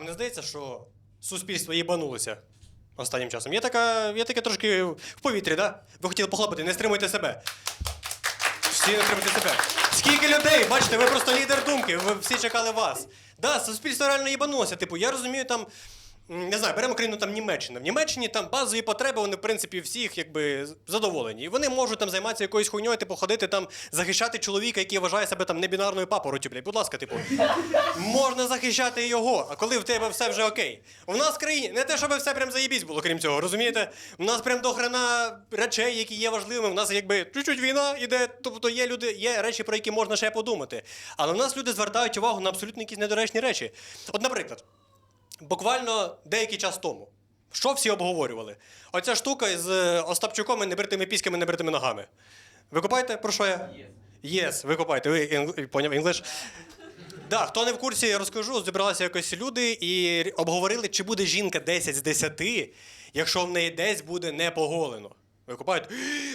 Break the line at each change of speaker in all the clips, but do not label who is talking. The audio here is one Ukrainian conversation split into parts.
Вам не здається, що суспільство їбанулося останнім часом? Є така, є таке трошки в повітрі, да? Ви хотіли похлопати, не стримуйте себе. Всі не стримуйте себе. Скільки людей, бачите, ви просто лідер думки, ви всі чекали вас. Да, суспільство реально їбанулося. Типу, я розумію, там. Не знаю, беремо країну там Німеччина. В Німеччині там базові потреби, вони, в принципі, всіх якби задоволені. І вони можуть там займатися якоюсь хуйньою, типу, ходити там, захищати чоловіка, який вважає себе там небінарною папоротю, блядь. Будь ласка, типу. Можна захищати його, а коли в тебе все вже окей. У нас в країні не те, щоб все прям заєбісь було, крім цього, розумієте? У нас прям до хрена речей, які є важливими. У нас якби чуть-чуть війна іде, тобто є люди, є речі, про які можна ще подумати. Але у нас люди звертають увагу на абсолютно якісь недоречні речі. От, наприклад, буквально деякий час тому. Що всі обговорювали? Оця штука з е, Остапчуком і небритими піськами, небритими ногами. Ви купаєте, про що я? Єс, ви купаєте. Ви поняв інглиш? Да, хто не в курсі, я розкажу. Зібралися якось люди і обговорили, чи буде жінка 10 з 10, якщо в неї десь буде не поголено. Ви купають,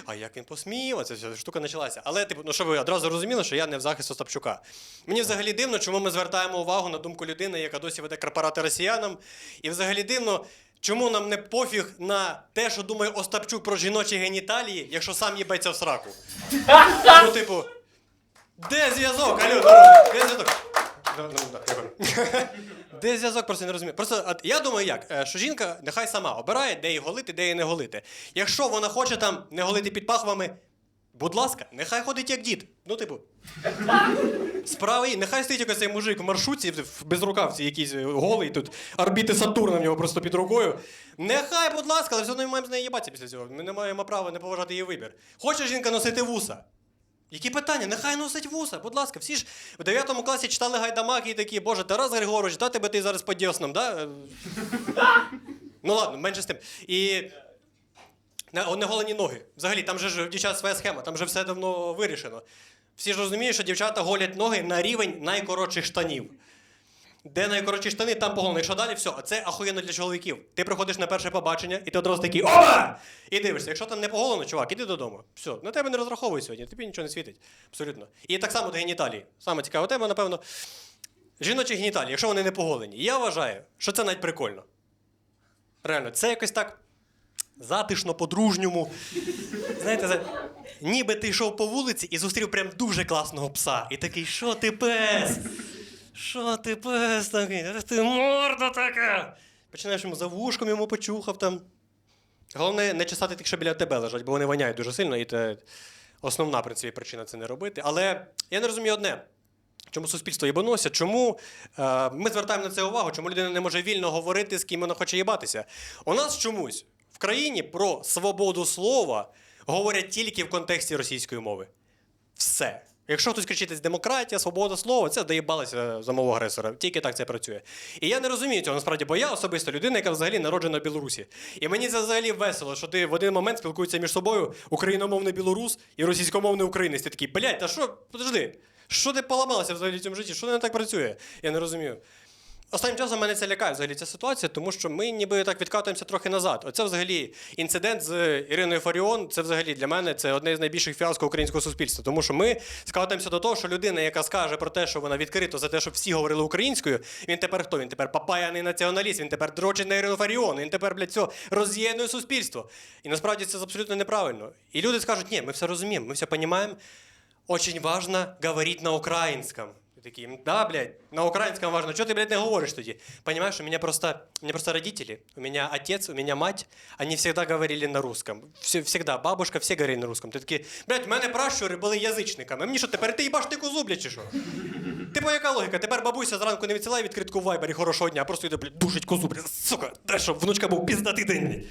а як він посмів? Оця вся штука почалася. Але, типу, ну що ви одразу розуміли, що я не в захист Остапчука. Мені взагалі дивно, чому ми звертаємо увагу на думку людини, яка досі веде корпорати росіянам. І взагалі дивно, чому нам не пофіг на те, що думає Остапчук про жіночі геніталії, якщо сам їбеться в сраку. Ну, типу, де зв'язок? Алло, народ, де зв'язок? Ну, ну. Де зв'язок, просто не розумію. Просто от, я думаю, як, е, що жінка нехай сама обирає, де її голити, де її не голити. Якщо вона хоче там не голити під пахвами, будь ласка, нехай ходить як дід. Ну, типу. Справа її, нехай стоїть якийсь цей мужик в маршрутці, в безрукавці якийсь е, голий тут, орбіти Сатурна в нього просто під рукою. Нехай, будь ласка, але все одно ми маємо з нею їбатися після цього. Ми не маємо права не поважати її вибір. Хоче жінка носити вуса? Які питання? Нехай носить вуса, будь ласка. Всі ж в 9 класі читали гайдамаки і такі, боже, Тарас Григорович, да тебе ти зараз по дьоснам, да? Ну ладно, менше з тим. І не, голені ноги. Взагалі, там же ж дівчат своя схема, там же все давно вирішено. Всі ж розуміють, що дівчата голять ноги на рівень найкоротших штанів. Де найкоротші штани, там поголено. Якщо далі, все, а це ахуєнно для чоловіків. Ти приходиш на перше побачення, і ти одразу такий Опа! І дивишся, якщо там не поголено, чувак, іди додому. Все, на тебе не розраховуй сьогодні, тобі нічого не світить. Абсолютно. І так само до геніталії. Саме цікаве тема, напевно. Жіночі геніталії, якщо вони не поголені. Я вважаю, що це навіть прикольно. Реально, це якось так затишно, по-дружньому. Знаєте, це... ніби ти йшов по вулиці і зустрів прям дуже класного пса. І такий, що ти пес? Що ти пес такий? Та Ти морда така. Починаєш йому за вушком йому почухав там. Головне, не чесати тих, що біля тебе лежать, бо вони воняють дуже сильно, і це основна в принципі, причина це не робити. Але я не розумію одне. Чому суспільство їбанулося? Чому е, ми звертаємо на це увагу? Чому людина не може вільно говорити, з ким вона хоче їбатися? У нас чомусь в країні про свободу слова говорять тільки в контексті російської мови. Все. Якщо хтось кричить демократія, свобода слова, це доїбалося за мову агресора. Тільки так це працює. І я не розумію цього насправді, бо я особисто людина, яка взагалі народжена в Білорусі. І мені це взагалі весело, що ти в один момент спілкуєшся між собою україномовний білорус і російськомовний українець. Ти такий, блядь, та що, подожди, що ти поламалася взагалі в цьому житті? Що не так працює? Я не розумію. Останнім часом мене це лякає взагалі ця ситуація, тому що ми ніби так відкатуємося трохи назад. Оце взагалі інцидент з Іриною Фаріон. Це взагалі для мене це одне з найбільших фіаско українського суспільства. Тому що ми скатуємося до того, що людина, яка скаже про те, що вона відкрито за те, щоб всі говорили українською, він тепер хто? Він тепер папаяний націоналіст, він тепер дрочить на Ірину Фаріон, він тепер, блядь, все, роз'єднує суспільство. І насправді це абсолютно неправильно. І люди скажуть, ні, ми все розуміємо, ми все розуміємо. Очень важно говорить на украинском. И такие, да, блядь, на украинском важно. Что ты, блядь, не говоришь тоді? Понимаешь, у меня просто, у меня просто родители, у меня отец, у меня мать, они всегда говорили на русском. Все, всегда, бабушка, все говорили на русском. Ти такі, блядь, в мене пращури були язичниками. Мені що, тепер ти їбаш ти козу, блядь, чи що? Типу, яка логіка? Тепер бабуся зранку не відсилає відкритку в вайбері хорошого дня, а просто йде, блядь, душить козу, блядь, сука, дай, щоб внучка був піздатий день.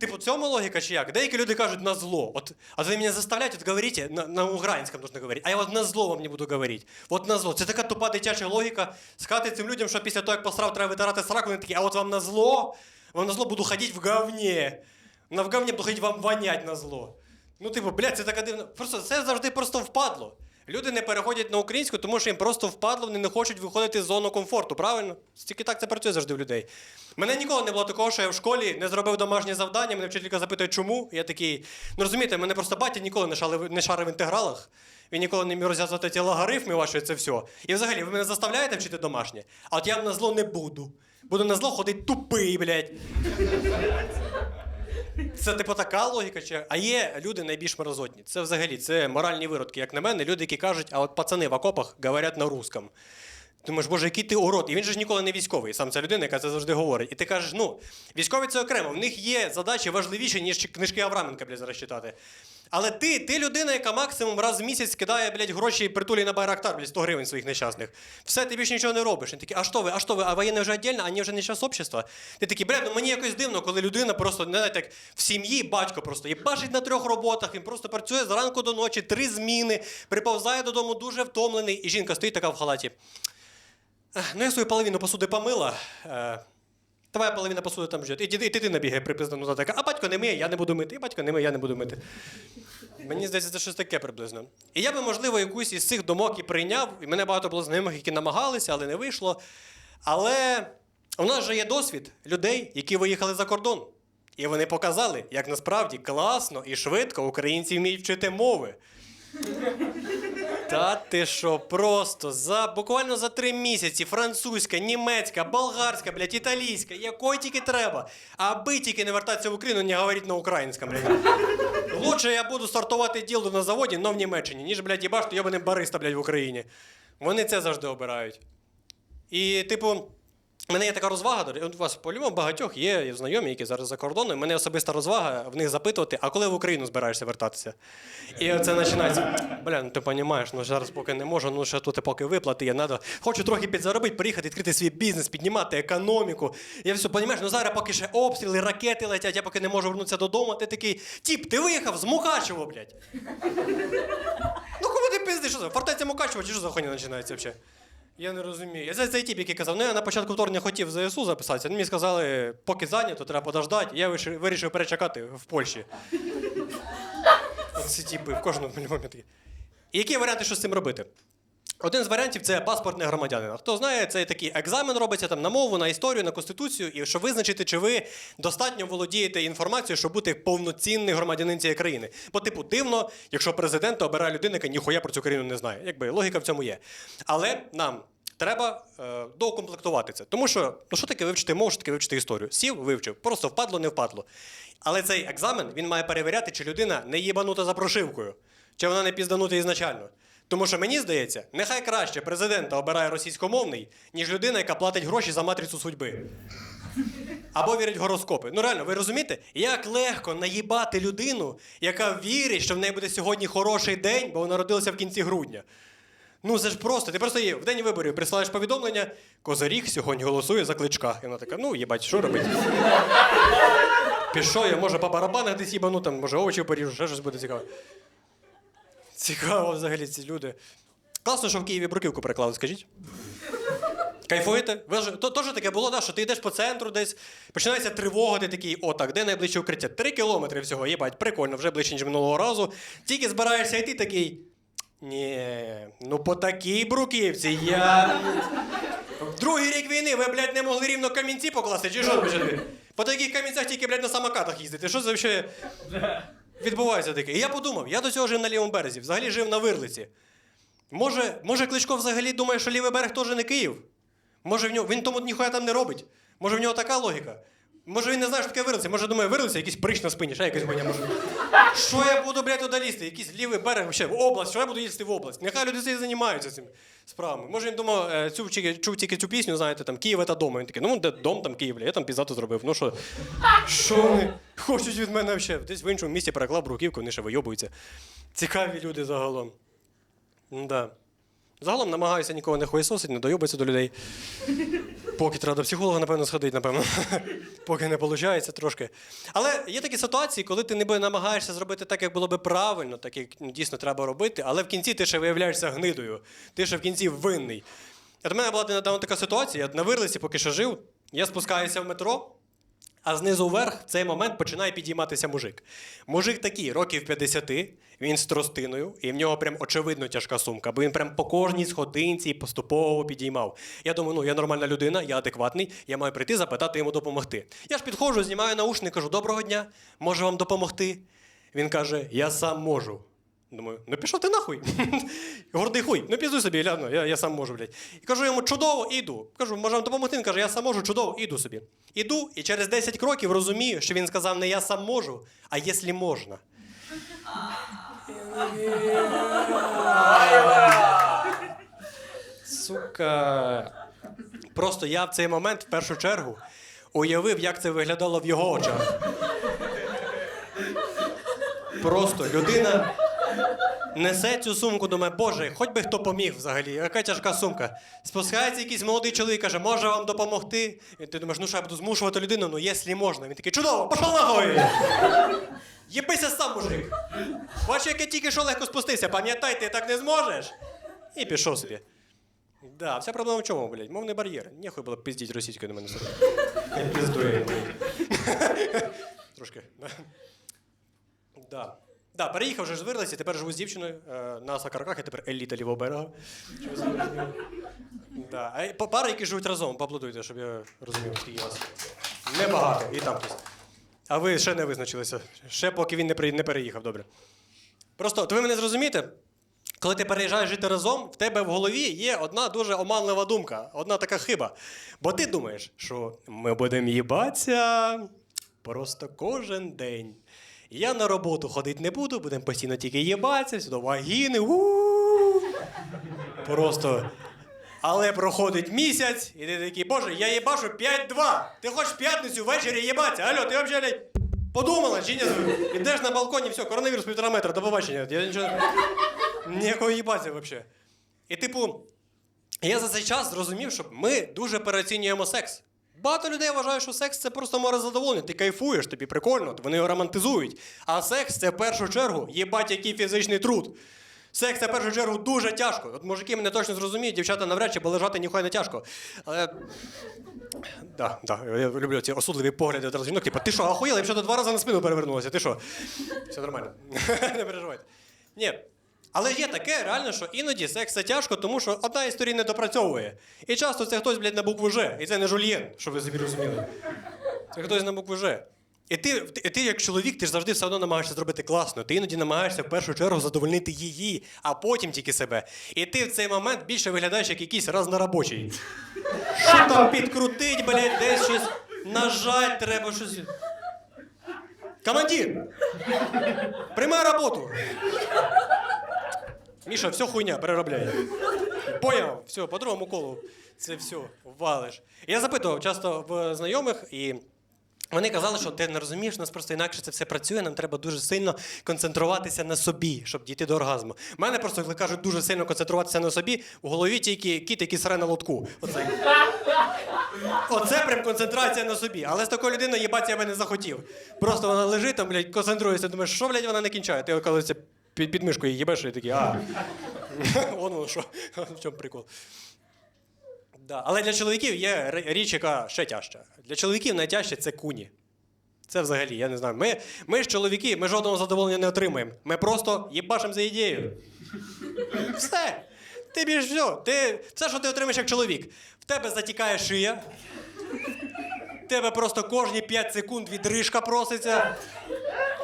Типу, цьому логіка чи як? Деякі люди кажуть на зло. От, а ви мене заставляєте, от говорите, на, на українському нужно говорити, а я от на зло вам не буду говорити. От на зло. Це така тупа дитяча логіка. Сказати цим людям, що після того, як посрав, треба витирати сраку, вони такі, а от вам на зло, вам на зло буду ходити в говні. На в говні буду ходити вам вонять на зло. Ну, типу, блядь, це така дивна. Просто це завжди просто впадло. Люди не переходять на українську, тому що їм просто впадло, вони не хочуть виходити з зону комфорту, правильно? Тільки так це працює завжди в людей. Мене ніколи не було такого, що я в школі не зробив домашнє завдання, мене вчителька запитує, чому. Я такий, ну розумієте, мене просто батя ніколи не шарив, не шарив в інтегралах. Він ніколи не міг розв'язувати ті логарифми ваші, це все. І взагалі, ви мене заставляєте вчити домашнє, а от я на зло не буду. Буду на зло ходити тупий, блядь. Це типу така логіка, чи а є люди найбільш мразотні. Це взагалі це моральні виродки, як на мене. Люди, які кажуть, а от пацани в окопах говорять на русском. Думаєш, боже, який ти урод. І він же ж ніколи не військовий, сам ця людина, яка це завжди говорить. І ти кажеш, ну, військові це окремо, в них є задачі важливіші, ніж книжки Авраменка, блядь, зараз читати. Але ти, ти людина, яка максимум раз в місяць кидає, блядь, гроші притулі на Байрактар, блядь, 100 гривень своїх нещасних. Все, ти більше нічого не робиш. Він такий, а що ви, а що ви, а воєнне вже віддільно, а не вже не час общества? Ти такий, блядь, ну мені якось дивно, коли людина просто, не знаєте, як в сім'ї батько просто і бачить на трьох роботах, він просто працює зранку до ночі, три зміни, приповзає додому дуже втомлений, і жінка стоїть така в халаті. Ну, я свою половину посуди помила. Твоя половина посуди там жде. І ти, і ти, ти набігає припиздано така, а батько не миє, я не буду мити, і батько не миє, я не буду мити. Мені здається, це щось таке приблизно. І я би, можливо, якусь із цих думок і прийняв, і мене багато було знайомих, які намагалися, але не вийшло. Але у нас же є досвід людей, які виїхали за кордон. І вони показали, як насправді класно і швидко українці вміють вчити мови. Та ти що, просто за буквально за три місяці французька, німецька, болгарська, блядь, італійська, якої тільки треба. Аби тільки не вертатися в Україну, не говорити на українському, блядь. Лучше я буду стартувати діло на заводі, но в Німеччині, ніж, блядь, їбаш, то йобаним бариста, блядь, в Україні. Вони це завжди обирають. І, типу, мене є така розвага, у вас по-любому багатьох є знайомі, які зараз за кордоном. У мене особиста розвага в них запитувати, а коли в Україну збираєшся вертатися? І це починається. Бля, ну ти розумієш, ну зараз поки не можу, ну ще тут поки виплати є, надо. Хочу трохи підзаробити, приїхати, відкрити свій бізнес, піднімати економіку. Я все розумієш, ну зараз поки ще обстріли, ракети летять, я поки не можу вернутися додому. Ти такий, тіп, ти виїхав з Мукачево, блядь. Ну кому ти пиздиш? Фортеця Мукачево, чи що за хуйня починається взагалі? Я не розумію. Це цей тіп, який казав, ну я на початку вторгнення хотів в ЗСУ записатися. Ну, мені сказали, поки зайнято, треба подождати. Я вирішив, перечекати в Польщі. Ці тіпи в кожному моменті. І які варіанти, що з цим робити? Один з варіантів це паспортний громадянин. Хто знає, це такий екзамен робиться там на мову, на історію, на конституцію, і щоб визначити, чи ви достатньо володієте інформацією, щоб бути повноцінний громадянин цієї країни. Бо, типу, дивно, якщо президент обирає людину, яка ніхуя про цю країну не знає. Якби логіка в цьому є. Але нам. Треба е, доукомплектувати це. Тому що, ну що таке вивчити мову, що таке вивчити історію? Сів, вивчив, просто впадло, не впадло. Але цей екзамен він має перевіряти, чи людина не їбанута за прошивкою, чи вона не пізданута ізначально. Тому що мені здається, нехай краще президента обирає російськомовний, ніж людина, яка платить гроші за матрицю судьби. Або вірить в гороскопи. Ну реально, ви розумієте, як легко наїбати людину, яка вірить, що в неї буде сьогодні хороший день, бо вона народилася в кінці грудня. Ну це ж просто. Ти просто в день виборів присилаєш повідомлення, Козаріг сьогодні голосує за кличка. І вона така, ну їбать, що робити? Пішов, я може по барабанах десь їбану, там, може овочі поріжу, ще щось буде цікаве. Цікаво взагалі ці люди. Класно, що в Києві бруківку переклали, скажіть. Кайфуєте? Ви ж то теж таке було, да, що ти йдеш по центру десь, починається тривога, ти такий, о, так, де найближче укриття? Три кілометри всього, їбать, прикольно, вже ближче, ніж минулого разу. Тільки збираєшся йти такий. Ні, ну по такій бруківці я. Другий рік війни ви, блядь, не могли рівно камінці покласти, чи що? По таких камінцях тільки, блядь, на самокатах їздити. Що це взагалі відбувається таке? І я подумав, я до цього жив на лівому березі, взагалі жив на Вирлиці. Може, може Кличко взагалі думає, що лівий берег теж не Київ? Може, в нього, він тому ніхуя там не робить? Може, в нього така логіка? Може, він не знає, що таке вирлиця? Може, думає, вирлиця, якийсь прищ на спині, ще якась хуйня може. Що я буду, блядь, туди лізти? Якийсь лівий берег, ще в область, що я буду їздити в область? Нехай люди собі займаються цим справами. Може, він думав, е, цю, тільки- чув тільки цю пісню, знаєте, там Київ та дома. Він такий, ну де дом там Київ, я там пізато зробив. Ну що, що вони хочуть від мене ще? Десь в іншому місті переклав бруківку, вони ще вийобуються. Цікаві люди загалом. Да. Загалом намагаюся нікого не хуєсосити, не дойобатися до людей. Поки треба до психолога, напевно, сходити, напевно. Поки не виходить трошки. Але є такі ситуації, коли ти ніби намагаєшся зробити так, як було би правильно, так як ну, дійсно треба робити, але в кінці ти ще виявляєшся гнидою. Ти ще в кінці винний. От у мене була недавно така ситуація, я на Вирлиці, поки що жив, я спускаюся в метро. А знизу вверх в цей момент починає підійматися мужик. Мужик такий, років 50, він з тростиною, і в нього прям очевидно тяжка сумка, бо він прям по кожній сходинці поступово підіймав. Я думаю, ну я нормальна людина, я адекватний, я маю прийти запитати йому допомогти. Я ж підходжу, знімаю наушник, кажу, доброго дня, можу вам допомогти. Він каже, я сам можу. Думаю, ну пішов ти нахуй. Гордий хуй, ну піздуй собі, гляну, я, я сам можу, блядь. І кажу йому, чудово, іду. Кажу, може вам допомогти? Він каже, я сам можу, чудово, іду собі. Іду, і через 10 кроків розумію, що він сказав не я сам можу, а якщо можна. Сука. Просто я в цей момент в першу чергу уявив, як це виглядало в його очах. Просто людина несе цю сумку, думає, боже, хоч би хто поміг взагалі, яка тяжка сумка. Спускається якийсь молодий чоловік, каже, може вам допомогти? І ти думаєш, ну що я буду змушувати людину, ну якщо можна. Він такий, чудово, пішов нахуй! Єбися сам, мужик! Бачиш, як я тільки що легко спустився, пам'ятай, ти так не зможеш. І пішов собі. Да, вся проблема в чому, блядь? Мовний бар'єр. Нехуй було пиздіть російською на мене сорок. Не пиздує. Трошки. Да. Да. Да, переїхав вже з Вирлиці, тепер живу з дівчиною е, на Сакарках, я тепер еліта лівого берега. Ви зрозуміли. Да. А пари, які живуть разом, поаплодуйте, щоб я розумів, скільки вас. Небагато, і там хтось. А ви ще не визначилися. Ще поки він не, переїхав, добре. Просто, то ви мене зрозумієте? Коли ти переїжджаєш жити разом, в тебе в голові є одна дуже оманлива думка, одна така хиба. Бо ти думаєш, що ми будемо їбатися просто кожен день. Я на роботу ходити не буду, будемо постійно тільки їбатися, сюди вагіни. у Просто. Але проходить місяць, і ти такий, боже, я їбашу 5-2. Ти хочеш п'ятницю ввечері їбатися? Алло, ти взагалі подумала, чи ні? Ідеш на балконі, все, коронавірус півтора метра, до побачення. Я нічого. Ніякого їбатися взагалі. І типу, я за цей час зрозумів, що ми дуже переоцінюємо секс. Багато людей вважають, що секс це просто море задоволення. Ти кайфуєш, тобі прикольно, вони його романтизують. А секс це в першу чергу їбать який фізичний труд. Секс в першу чергу дуже тяжко. От мужики мене точно зрозуміють, дівчата навряд чи, бо лежати ніхуя не тяжко. Але. Да, да, я люблю ці осудливі погляди одразу жінок. Типу, ти що, охуєла? Я б ще два рази на спину перевернулася. Ти що? Все нормально. не переживайте. Ні. Але є таке, реально, що іноді секс це тяжко, тому що одна із сторін не допрацьовує. І часто це хтось, блядь, на букву Ж. І це не жульєн, щоб ви собі розуміли. Це хтось на букву Ж. І ти, і ти, як чоловік, ти ж завжди все одно намагаєшся зробити класно. Ти іноді намагаєшся в першу чергу задовольнити її, а потім тільки себе. І ти в цей момент більше виглядаєш як якийсь разнорабочий. Що там підкрутить, блядь, десь щось нажать треба щось. Командир! Приймай роботу! Міша, все хуйня, переробляй. Поняв, все, по другому колу це все, валиш. Я запитував часто в знайомих, і вони казали, що ти не розумієш, у нас просто інакше це все працює, нам треба дуже сильно концентруватися на собі, щоб дійти до оргазму. У мене просто, коли кажуть, дуже сильно концентруватися на собі, в голові тільки кіт, який сре на лотку. Оце. Оце прям концентрація на собі. Але з такою людиною їбать я би не захотів. Просто вона лежить там, блядь, концентрується, думаєш, що, блядь, вона не кінчає. Ти коли це під, під мишкою їбеш, і такий, а. Вон воно що. В чому прикол. Да. Але для чоловіків є річ, яка ще тяжча. Для чоловіків найтяжче це куні. Це взагалі, я не знаю. Ми, ми ж чоловіки, ми жодного задоволення не отримуємо. Ми просто їбашимо за ідею. Все. Ти більш все. Ти, все, що ти отримаєш як чоловік. В тебе затікає шия. В тебе просто кожні 5 секунд відрижка проситься.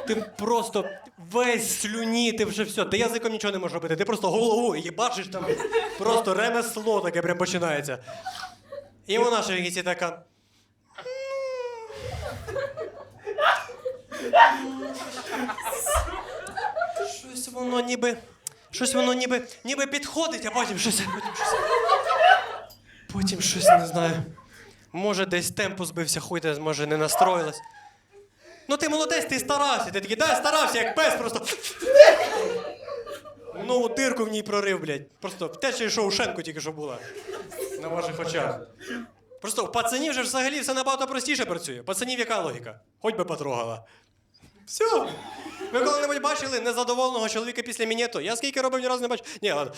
Ти просто весь слюні, ти вже все. Ти язиком нічого не можеш робити. Ти просто голову їбачиш там. Просто ремесло таке прям починається. І вона ще якась така. Щось воно ніби. Щось воно ніби, ніби підходить, а потім щось. Потім щось. Потім щось не знаю. Може, десь темпу збився, хуй може, не настроїлась. Ну ти молодець, ти старався. Ти такий, да, старався, як пес, просто. Нову дирку в ній прорив, блядь. Просто втеча Шоушенко тільки що була. На ваших очах. Просто у пацанів же взагалі все набагато простіше працює. Пацанів яка логіка? Хоч би потрогала. Все. Ви коли-небудь бачили незадоволеного чоловіка після мінету? Я скільки робив, ні разу не бачив. Ні, ладно.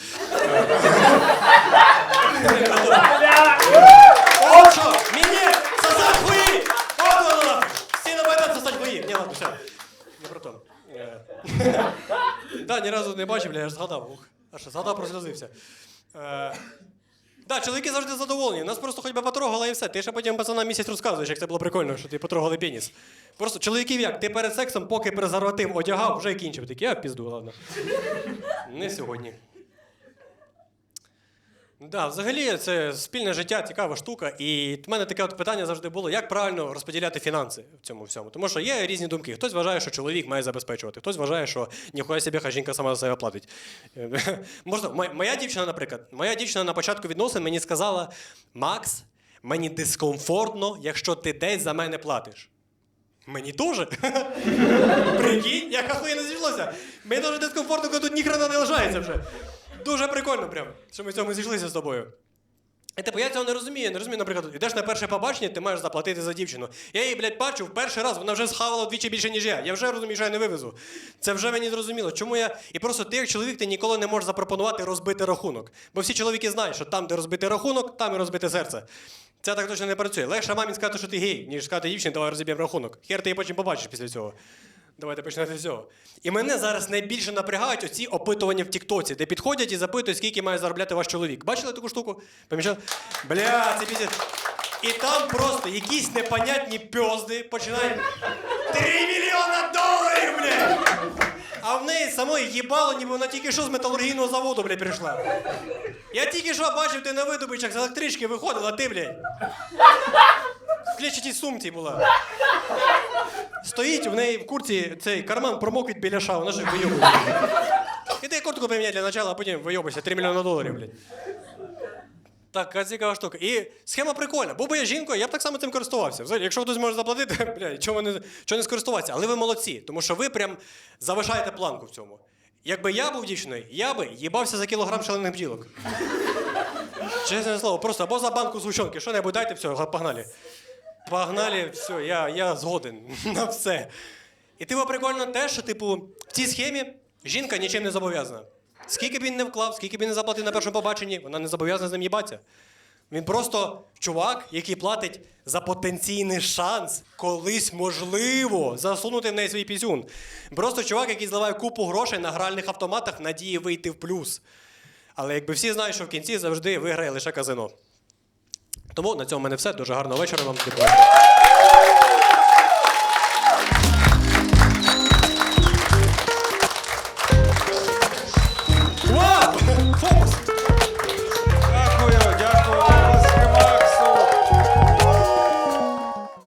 Що? Мінет! Сосать хуї! От воно нахуй! Всі на майдан сосать хуї! Ні, ладно, все. Не про то. Е. Да, ні разу не бачив, я ж згадав. Ух, аж згадав, прослезився. Е, Да, чоловіки завжди задоволені. Нас просто хоч би потрогали і все. Ти ще потім пацанам місяць розказуєш, як це було прикольно, що ти потрогали пеніс. Просто чоловіків як? Ти перед сексом, поки презерватив одягав, вже кінчив. Такий, а пізду, ладно. Не сьогодні. Да, взагалі це спільне життя, цікава штука. І в мене таке от питання завжди було: як правильно розподіляти фінанси в цьому всьому? Тому що є різні думки. Хтось вважає, що чоловік має забезпечувати, хтось вважає, що ніхуя собі, хай жінка сама за себе платить. Можна, моя дівчина, наприклад, моя дівчина на початку відносин мені сказала: Макс, мені дискомфортно, якщо ти десь за мене платиш. Мені теж. Прикинь, як ахуєнно зійшлося. Мені теж дискомфортно, коли тут ніхрена не лишається вже. Дуже прикольно прям, що ми в цьому зійшлися з тобою. І типу, я цього не розумію. Не розумію, наприклад, йдеш на перше побачення, ти маєш заплатити за дівчину. Я її, блядь, бачу в перший раз, вона вже схавала вдвічі більше, ніж я. Я вже розумію, що я не вивезу. Це вже мені зрозуміло. Чому я. І просто ти, як чоловік, ти ніколи не можеш запропонувати розбити рахунок. Бо всі чоловіки знають, що там, де розбити рахунок, там і розбите серце. Це так точно не працює. Легше мамі сказати, що ти гей, ніж сказати дівчині, давай розіб'ємо рахунок. Хер ти її потім побачиш після цього. Давайте почнемо з цього. І мене зараз найбільше напрягають оці опитування в Тіктоці, де підходять і запитують, скільки має заробляти ваш чоловік. Бачили таку штуку? Помічали? Бля, це піздець. І там просто якісь непонятні пьозди починають. Три мільйона доларів, бля! А в неї самої їбало, ніби вона тільки що з металургійного заводу, бля, прийшла. Я тільки що бачив, ти на видобичах з електрички виходила, ти, блядь. В клетчатій сумці була. Стоїть, в неї в курці цей карман промокить біля ша, вона ж вийобує. Іди куртку поміняй для начала, а потім вийобуйся. 3 мільйони доларів, блядь. Така цікава штука. І схема прикольна. Був би я жінкою, я б так само цим користувався. Взагалі, якщо хтось може заплатити, блядь, чого не, чого не скористуватися? Але ви молодці, тому що ви прям завишаєте планку в цьому. Якби я був дівчиною, я би їбався за кілограм шалених бджілок. Чесне слово, просто або за банку згущенки, що-небудь дайте, все, погнали. Погнали, все, я, я згоден на все. І типу прикольно те, що, типу, в цій схемі жінка нічим не зобов'язана. Скільки б він не вклав, скільки б він не заплатив на першому побаченні, вона не зобов'язана з ним їбатися. Він просто чувак, який платить за потенційний шанс колись можливо засунути в неї свій пізюн. Просто чувак, який зливає купу грошей на гральних автоматах надії вийти в плюс. Але якби всі знають, що в кінці завжди виграє лише казино. Тому на цьому в мене все. Дуже гарного вечора вам.